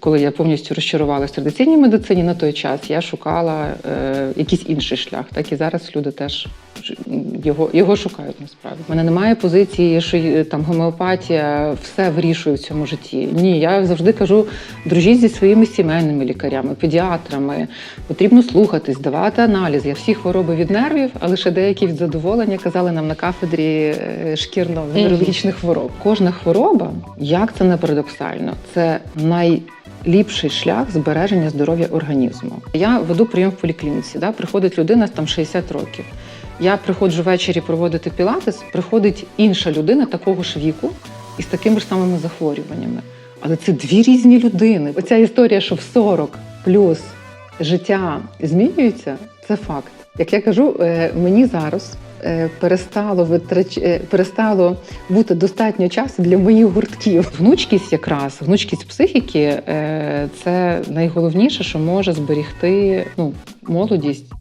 коли я повністю розчарувалася в традиційній медицині на той час, я шукала е, якийсь інший шлях. Так і зараз люди теж його, його шукають насправді. У мене немає позиції, що е, там гомеопатія все вирішує в цьому житті. Ні, я завжди кажу: дружіть зі своїми сімейними лікарями, педіатрами. Потрібно слухатись, давати аналіз. Я всі хвороби від нервів, а лише деякі від задоволення казали нам на кафедрі е, шкірно-венерологічних хвороб. Кожна хвороба, як це не парадоксально, це найліпший шлях збереження здоров'я організму. Я веду прийом в поліклініці. Да? Приходить людина там 60 років. Я приходжу ввечері проводити пілатес, приходить інша людина такого ж віку і з такими ж самими захворюваннями. Але це дві різні людини. Оця історія, що в 40 плюс життя змінюється, це факт. Як я кажу, е, мені зараз перестало витрач... е, перестало бути достатньо часу для моїх гуртків. Внучкість, якраз внучкість психіки е, це найголовніше, що може зберігти ну, молодість